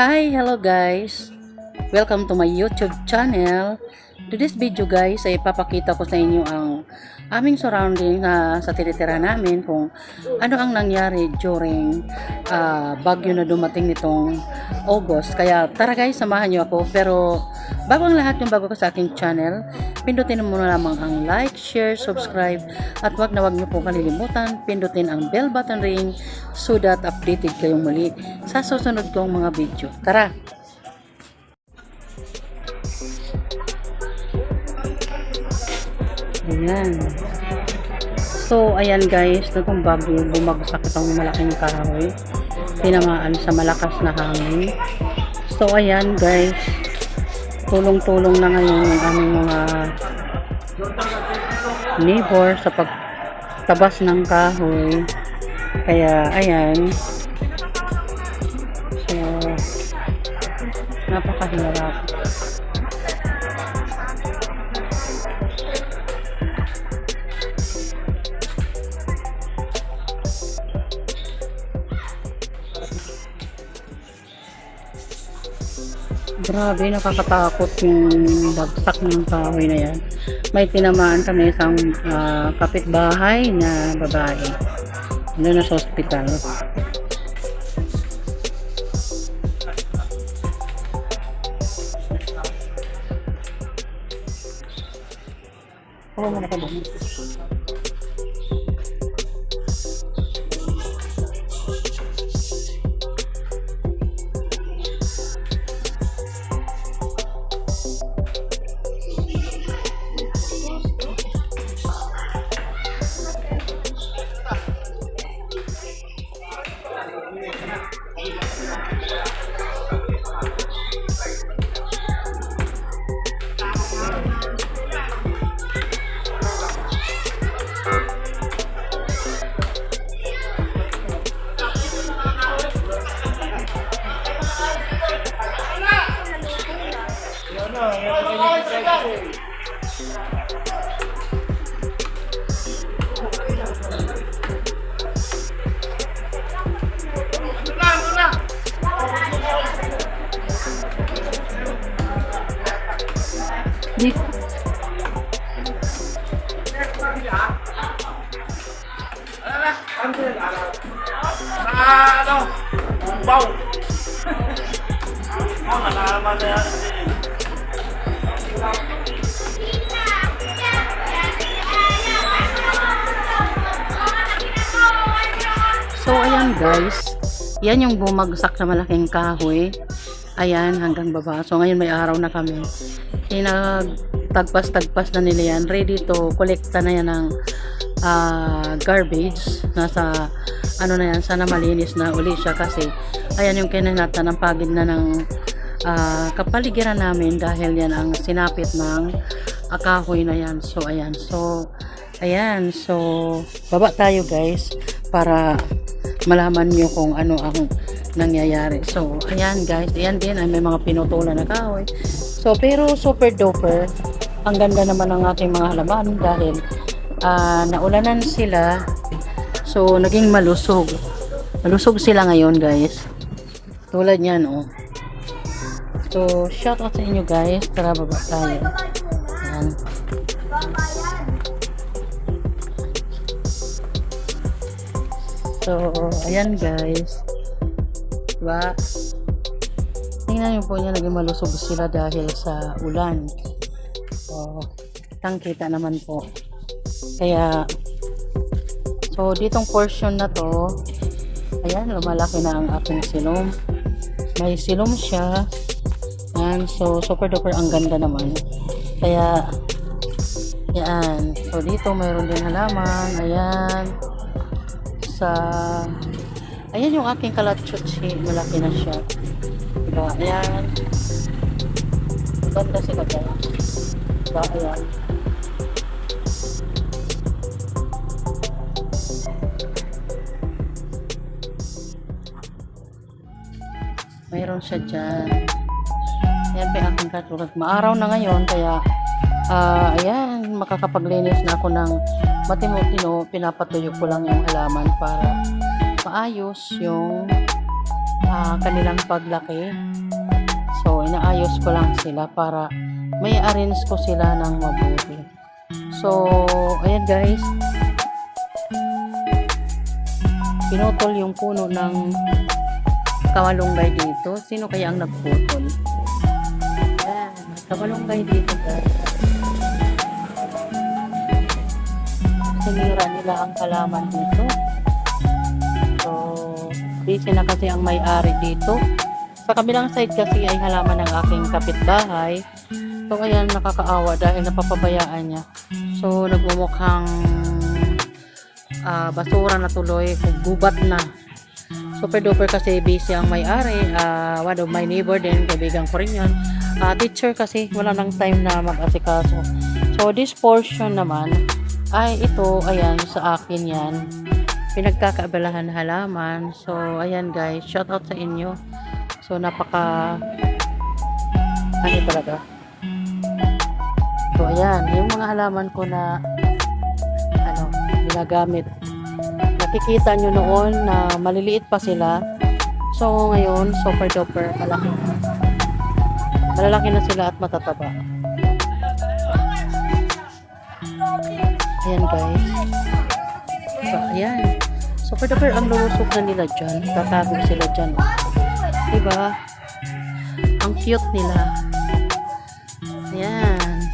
Hi, hello guys. Welcome to my YouTube channel. Today's video guys ay papakita ko sa inyo ang aming surrounding na sa tinitira namin kung ano ang nangyari during ah, bagyo na dumating nitong August. Kaya tara guys, samahan niyo ako. Pero bago ang lahat yung bago ko sa aking channel, pindutin mo na lamang ang like, share, subscribe at wag na wag niyo po kalilimutan pindutin ang bell button ring so that updated kayong muli sa susunod kong mga video. Tara! Ayan. So, ayan guys, itong bagyo, bumagsak itong malaking kahoy. Tinamaan sa malakas na hangin. So, ayan guys, tulong-tulong na ngayon yung aming mga neighbor sa pagtabas ng kahoy. Kaya, ayan. So, napakahirap. Grabe, nakakatakot yung bagsak ng kahoy na yan. May tinamaan kami isang ah, kapitbahay na babae. Doon na sa ospital. Oo, mo na ka doon. Di, Ah, ano? Bumbaw. Oh, nalaman na yan. So, ayan guys. Yan yung bumagsak sa malaking kahoy. Ayan, hanggang baba. So, ngayon may araw na kami. Tinagtagpas-tagpas na nila yan. Ready to kolekta na yan ng ah, garbage. Nasa, ano na yan, sana malinis na uli siya kasi ayan yung kinanata ng pagid na ng ah, kapaligiran namin dahil yan ang sinapit ng ah, kahoy na yan. So, ayan. So, ayan. So, baba tayo guys para malaman nyo kung ano ang nangyayari. So, ayan guys, ayan din ay may mga pinutulan na kahoy. So, pero super duper, ang ganda naman ng ating mga halaman dahil ah, naulanan sila. So, naging malusog. Malusog sila ngayon guys. Tulad niyan, oh. So, shout out sa inyo guys. Tara, baba tayo. Ayan. So, ayan guys. Diba? Tingnan niyo po niya, naging malusog sila dahil sa ulan. So, kitang kita naman po. Kaya, so, ditong portion na to, ayan, lumalaki na ang aking silom. May silom siya. Ayan, so, super duper ang ganda naman. Kaya, yan. So, dito mayroon din halaman. Ayan. Sa ayan yung aking kalatchutsi malaki na siya. Diba? Ayan. Ganda sila guys. Diba? Ayan. Mayroon siya dyan yan pa aking katulad maaraw na ngayon kaya ah ayan makakapaglinis na ako ng matimo-tino pinapatuyo ko lang yung halaman para maayos yung ah, kanilang paglaki. So, inaayos ko lang sila para may arrange ko sila ng mabuti. So, ayan guys. Pinutol yung puno ng kamalunggay dito. Sino kaya ang nagputol? Ayan, may kamalunggay dito guys. Sinira nila ang halaman dito. So, busy na kasi ang may-ari dito. Sa kabilang side kasi ay halaman ng aking kapitbahay. So, ayan, nakakaawa dahil napapabayaan niya. So, nagmumukhang ah, basura na tuloy, gubat na. Super duper kasi busy ang may-ari. Ah, one of my neighbor din, kaibigan ko rin yun. Ah, teacher kasi, wala nang time na mag-asikaso. So, this portion naman, ay ito, ayan, sa akin yan. Pinagkakaabalahan na halaman. So, ayan guys, shout out sa inyo. So, napaka, ano talaga. So, ayan, yung mga halaman ko na, ano, ginagamit. Nakikita nyo noon na maliliit pa sila. So, ngayon, super duper, malaki na. Malalaki na sila at matataba. Ayan guys. So, ayan. Super duper ang lulusok na nila dyan. Tatago sila dyan. Diba? Ang cute nila. Ayan.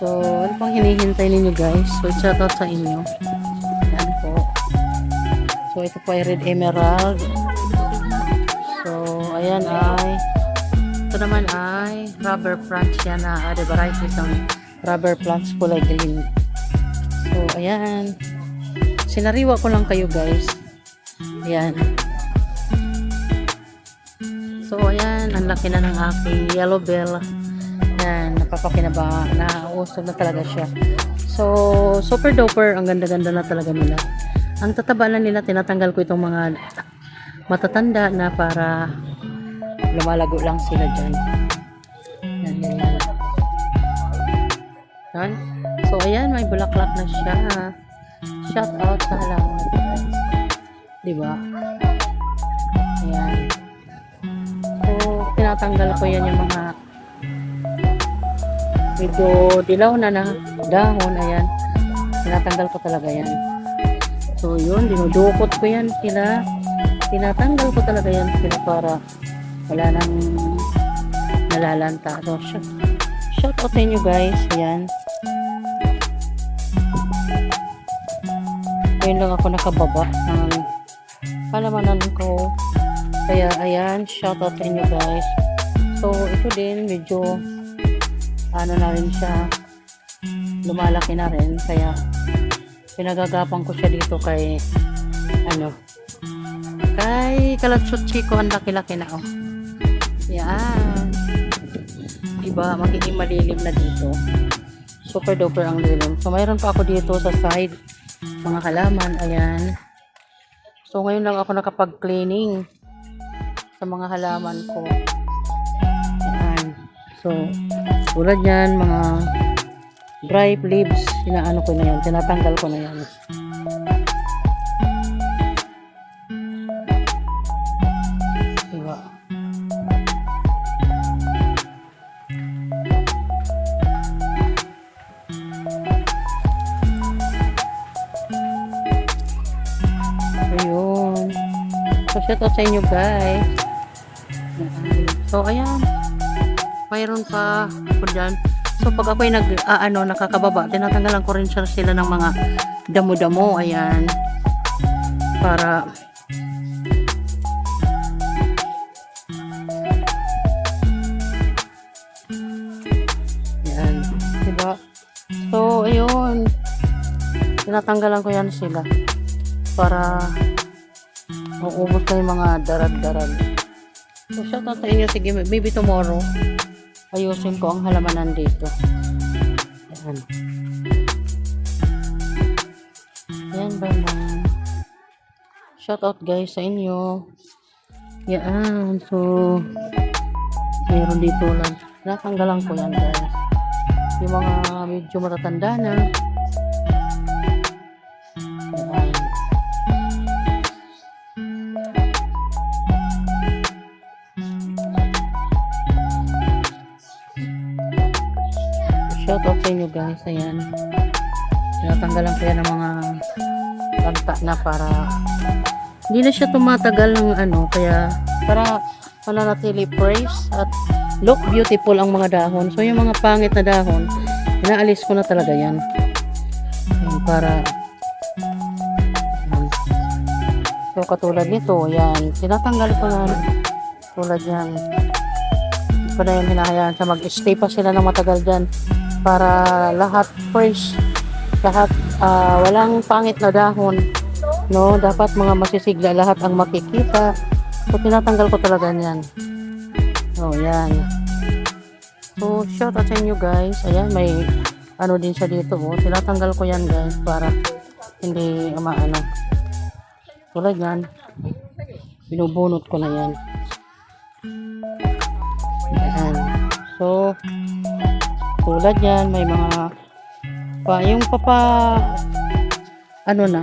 So, ano pang hinihintay ninyo guys? So, shout out sa inyo. So, ito po ay red emerald. So, ayan ay ito naman ay rubber plants yan na uh, the varieties ng rubber plants kulay green. So, ayan. Sinariwa ko lang kayo guys. Ayan. So, ayan. Ang laki na ng aking yellow bell. Ayan. Napapakinaba. Nauusog na talaga siya. So, super duper. Ang ganda-ganda na talaga nila. Ang tataba na nila, tinatanggal ko itong mga matatanda na para lumalago lang sila dyan. Yan. So, ayan, may bulaklak na siya. Shout out sa halaman. Diba? Ayan. So, tinatanggal ko yan yung mga medyo dilaw na na dahon. Ayan. Tinatanggal ko talaga yan. So, yun. Dinudukot ko yan sila. Tinatanggal ko talaga yan sila para wala nang nalalanta. So, shout, shout out sa inyo guys. Ayan. Ngayon lang ako nakababa ng palamanan ko. Kaya, ayan, shout out sa inyo guys. So, ito din, medyo, ano na rin siya, lumalaki na rin. Kaya, pinagagapang ko siya dito kay, ano, kay Kalatsot Chico, ang laki-laki na, oh. Yan. Diba, magiging malilim na dito. Super duper ang lilim. So, mayroon pa ako dito sa side mga halaman, ayan. So, ngayon lang ako nakapag-cleaning sa mga halaman ko. Ayan. So, tulad yan, mga dry leaves, inaano ko na yan, tinatanggal ko na yan. Diba? Ayun. So, shout out sa inyo guys. So, ayan. Mayroon pa ako dyan. So, pag ako'y nag, ah, ano, nakakababa, tinatanggalan ko rin sila ng mga damo-damo. Ayan. Para, Ayan. Diba? So, ayun. Tinatanggalan ko yan sila para maubos na yung mga darag-darag. So, shout out sa inyo. Sige, maybe tomorrow, ayusin ko ang halamanan dito. Ayan. Ayan ba man. Shout out guys sa inyo. Yan. So, meron dito lang. Natanggalan ko yan guys. Yung mga medyo matatanda na. Tinatanggalan ko yan ng mga lagta na para hindi na siya tumatagal ng ano. Kaya para mananatili fresh at look beautiful ang mga dahon. So yung mga pangit na dahon, inaalis ko na talaga yan. Para. So katulad nito, yan. Tinatanggal ko na tulad yan. Ko na yung hinahayaan sa mag-stay pa sila ng matagal dyan para lahat fresh lahat ah, walang pangit na dahon no? Dapat mga masisigla lahat ang makikita. So tinatanggal ko talaga yan so yan. So shout out sa inyo guys. Ayan may ano din siya dito oh. Tinatanggal ko yan guys para hindi maano. Tulad yan. Binubunot ko na yan. Ayan. So, tulad yan, may mga pa, yung papa, ano na,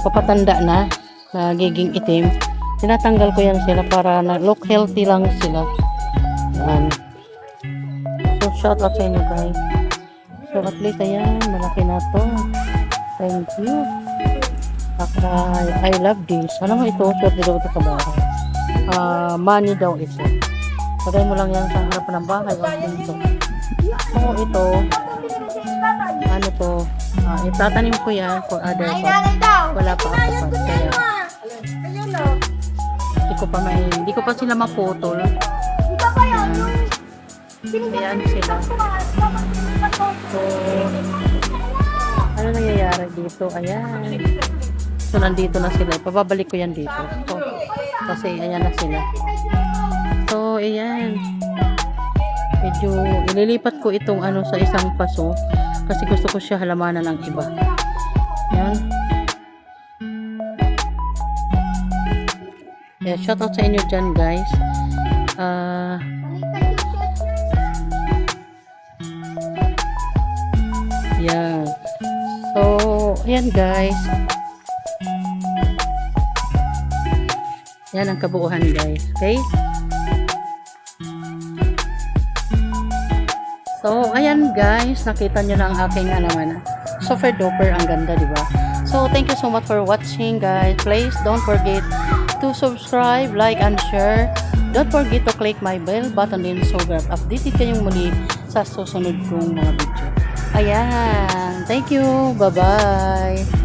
papatanda na, nagiging itim, tinatanggal ko yan sila para na look healthy lang sila. Ayan. So, shout out sa inyo guys. So, at least, ayan, malaki na to. Thank you. Saka, I love this. Alam mo ito, swerte daw ito sa bahay. Ah, money daw ito. Lagay mo lang yan sa harap ng bahay o dito. So, ito, ano to, ah, itatanim ko yan for other purpose. Wala pa ako pa. Kaya, hindi ko pa may, hindi ko pa sila maputol. Ayan. Ayan sila. So, ano nangyayari dito? Ayan. So, nandito na sila. Pababalik ko yan dito. So, kasi ayan na sila. So, ayan. Medyo ililipat ko itong ano sa isang paso kasi gusto ko siya halamanan ng iba. Ayan. Yeah, shout out sa inyo dyan guys. Ah, yeah. So, ayan guys. Yan ang kabuuhan guys. Okay? Ayan guys, nakita nyo na ang aking ano man. Super duper ang ganda, di ba? So, thank you so much for watching guys. Please don't forget to subscribe, like, and share. Don't forget to click my bell button din so that updated kayong muli sa susunod kong mga video. Ayan. Thank you. Bye-bye.